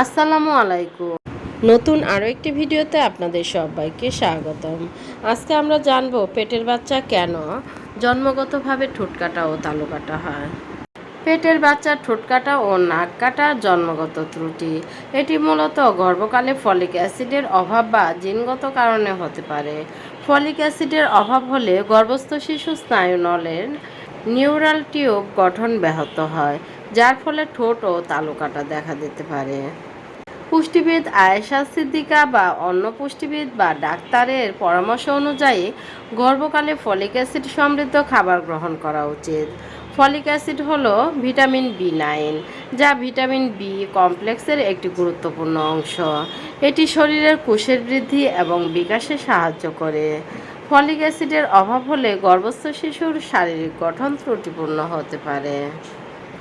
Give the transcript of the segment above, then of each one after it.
আসসালামু আলাইকুম। নতুন আরও একটি ভিডিওতে আপনাদের সবাইকে স্বাগতম। আজকে আমরা জানব পেটের বাচ্চা কেন জন্মগতভাবে ঠোঁট কাটা ও তালু কাটা হয়। পেটের বাচ্চার ঠোঁট কাটা ও নাক কাটা জন্মগত ত্রুটি। এটি মূলত গর্ভকালে ফলিক অ্যাসিডের অভাব বা জিনগত কারণে হতে পারে। ফলিক অ্যাসিডের অভাব হলে গর্ভস্থ শিশু স্নায়ুনলের নিউরাল টিউব গঠন ব্যাহত হয়। যার ফলে ঠোঁট ও তালু কাটা দেখা দিতে পারে। পুষ্টিবিদ আয়েশা সিদ্দিকা বা অন্য পুষ্টিবিদ বা ডাক্তারের পরামর্শ অনুযায়ী গর্ভকালে ফলিক অ্যাসিড সমৃদ্ধ খাবার গ্রহণ করা উচিত। ফলিক অ্যাসিড হল ভিটামিন বি নাইন, যা ভিটামিন বি কমপ্লেক্সের একটি গুরুত্বপূর্ণ অংশ। এটি শরীরের কোষের বৃদ্ধি এবং বিকাশে সাহায্য করে। ফলিক অ্যাসিডের অভাব হলে গর্ভস্থ শিশুর শারীরিক গঠন ত্রুটিপূর্ণ হতে পারে।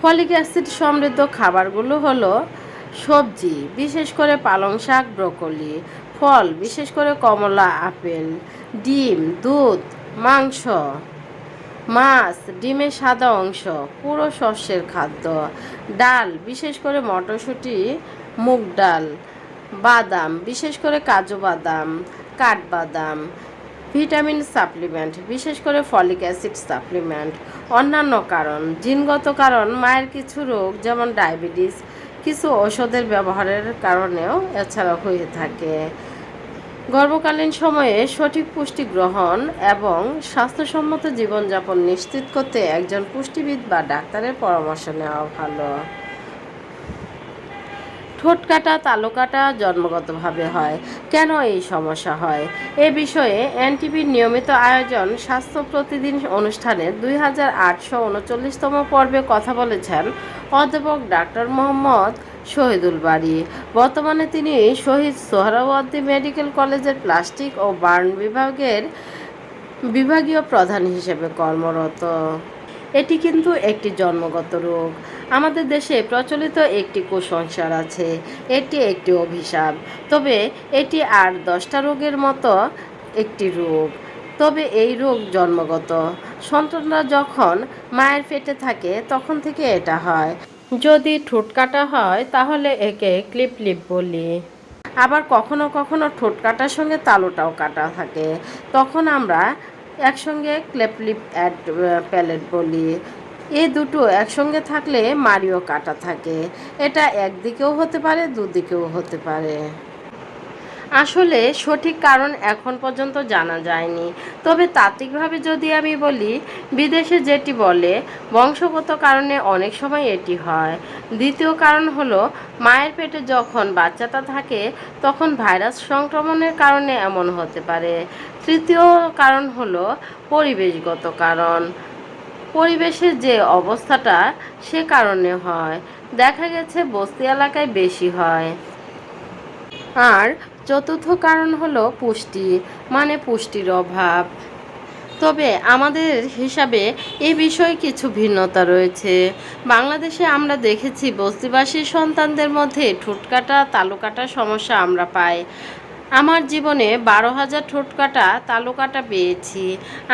ফলিক অ্যাসিড সমৃদ্ধ খাবারগুলো হলো সবজি, বিশেষ করে পালং শাক, ব্রোকলি, ফল, বিশেষ করে কমলা, আপেল, ডিম, দুধ, মাংস, মাছ, ডিমের সাদা অংশ, পুরো শস্যের খাদ্য, ডাল, বিশেষ করে মটরশুঁটি, মুগ ডাল, বাদাম, বিশেষ করে কাজু বাদাম, কাঠবাদাম ভিটামিন সাপ্লিমেন্ট, বিশেষ করে ফলিক অ্যাসিড সাপ্লিমেন্ট। অন্যান্য কারণ, জিনগত কারণ, মায়ের কিছু রোগ, যেমন ডায়াবেটিস, কিছু ওষুধের ব্যবহারের কারণেও এছাড়া হয়ে থাকে। গর্ভকালীন সময়ে সঠিক পুষ্টি গ্রহণ এবং স্বাস্থ্যসম্মত জীবনযাপন নিশ্চিত করতে একজন পুষ্টিবিদ বা ডাক্তারের পরামর্শ নেওয়া ভালো। ঠোঁট কাটা, তালু কাটা জন্মগতভাবে হয়। কেন এই সমস্যা হয়? এ বিষয়ে এনটিভির নিয়মিত আয়োজন স্বাস্থ্য প্রতিদিন অনুষ্ঠানে দুই হাজার আটশো উনচল্লিশতম পর্বে কথা বলেছেন অধ্যাপক ডাক্তার মোহাম্মদ শহীদুল বাড়ি বর্তমানে তিনি শহীদ সোহরাওয়ার্দী মেডিকেল কলেজের প্লাস্টিক ও বার্ন বিভাগের বিভাগীয় প্রধান হিসেবে কর্মরত। এটি কিন্তু একটি জন্মগত রোগ। আমাদের দেশে প্রচলিত একটি কুসংস্কার আছে, এটি একটি অভিশাপ। তবে এটি আর দশটা রোগের মতো একটি রোগ। তবে এই রোগ জন্মগত। সন্তানরা যখন মায়ের পেটে থাকে, তখন থেকে এটা হয়। যদি ঠোঁট কাটা হয়, তাহলে একে ক্লিপ লিপ বলি। আবার কখনো কখনো ঠোঁট কাটার সঙ্গে তালুটাও কাটা থাকে। তখন আমরা একসঙ্গে ক্লেপলিপ অ্যাড প্যালেট বলি এ দুটো একসঙ্গে থাকলে মারিও কাটা থাকে। এটা একদিকেও হতে পারে, দুদিকেও হতে পারে। আসলে সঠিক কারণ এখন পর্যন্ত জানা যায়নি। তবে তাত্ত্বিকভাবে যদি আমি বলি, বিদেশে যেটি বলে, বংশগত কারণে অনেক সময় এটি হয়। দ্বিতীয় কারণ হলো, মায়ের পেটে যখন বাচ্চাটা থাকে, তখন ভাইরাস সংক্রমণের কারণে এমন হতে পারে। তৃতীয় কারণ হলো, পরিবেশগত কারণ। পরিবেশের যে অবস্থাটা, সে কারণে হয়। দেখা গেছে, বস্তি এলাকায় বেশি হয়। আর চতুর্থ কারণ হলো পুষ্টি মানে পুষ্টির অভাব। তবে আমাদের হিসাবে এ বিষয়ে কিছু ভিন্নতা রয়েছে। বাংলাদেশে আমরা দেখেছি বস্তিবাসীর সন্তানদের মধ্যে ঠোঁটকাটা, তালুকাটা সমস্যা আমরা পাই। আমার জীবনে বারো হাজার ঠোঁটকাটা, তালুকাটা পেয়েছি।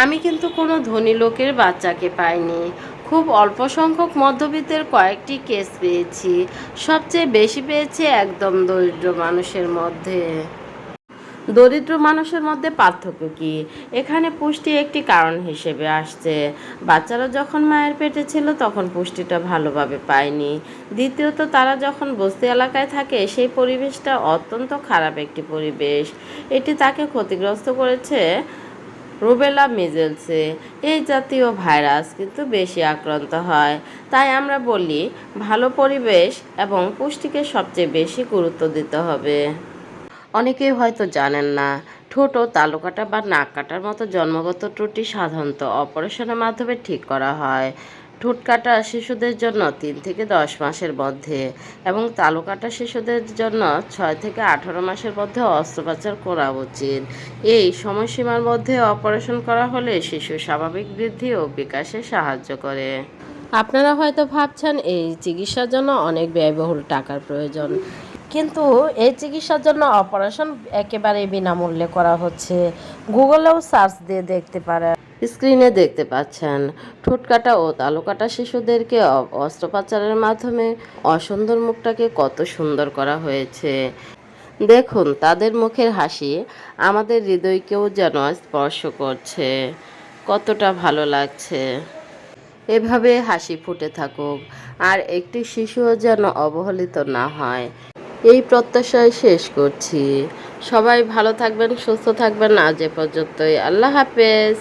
আমি কিন্তু কোনো ধনী লোকের বাচ্চাকে পাইনি। খুব অল্প সংখ্যক মধ্যবিত্তের কয়েকটি কেস পেয়েছি। সবচেয়ে বেশি পেয়েছি একদম দরিদ্র মানুষের মধ্যে। দরিদ্র মানুষের মধ্যে পার্থক্য কি? এখানে পুষ্টি একটি কারণ হিসেবে আসছে। বাচ্চারা যখন মায়ের পেটে ছিল তখন পুষ্টিটা ভালোভাবে পায়নি। দ্বিতীয়ত, তারা যখন বস্তি এলাকায় থাকে, সেই পরিবেশটা অত্যন্ত খারাপ একটি পরিবেশ। এটি তাকে ক্ষতিগ্রস্ত করেছে রুবেলা মিজেলসে এই জাতীয় ভাইরাস কিন্তু বেশি আক্রান্ত হয়। তাই আমরা বলি, ভালো পরিবেশ এবং পুষ্টিকে সবচেয়ে বেশি গুরুত্ব দিতে হবে। অনেকেই হয়তো জানেন না ঠোঁটো তালু কাটা বা নাক কাটার মতো জন্মগত ত্রুটি সাধারণত অপারেশনের মাধ্যমে ঠিক করা হয়। ঠোঁট কাটা শিশুদের জন্য তিন থেকে দশ মাসের মধ্যে এবং তালু কাটা শিশুদের জন্য ছয় থেকে আঠারো মাসের মধ্যে অস্ত্রোপচার করা উচিত। এই সময়সীমার মধ্যে অপারেশন করা হলে শিশু স্বাভাবিক বৃদ্ধি ও বিকাশে সাহায্য করে। আপনারা হয়তো ভাবছেন, এই চিকিৎসার জন্য অনেক ব্যয়বহুল টাকার প্রয়োজন। কিন্তু এই চিকিৎসার জন্য অপারেশন একেবারে বিনামূল্যে করা হচ্ছে। গুগলেও সার্চ দিয়ে দেখতে পারেন। স্ক্রিনে দেখতে পাচ্ছেন। ঠোঁটকাটা ও তালুকাটা শিশুদেরকে অস্ত্রোপচারের মাধ্যমে অসুন্দর মুখটাকে কত সুন্দর করা হয়েছে। দেখুন, তাদের মুখের হাসি আমাদের হৃদয়কেও যেন স্পর্শ করছে। কতটা ভালো লাগছে। এভাবে হাসি ফুটে থাকুক, আর একটি শিশুও যেন অবহেলিত না হয়। এই প্রত্যাশায় শেষ করছি। সবাই ভালো থাকবেন, সুস্থ থাকবেন। আজ এ পর্যন্তই। আল্লাহ হাফেজ।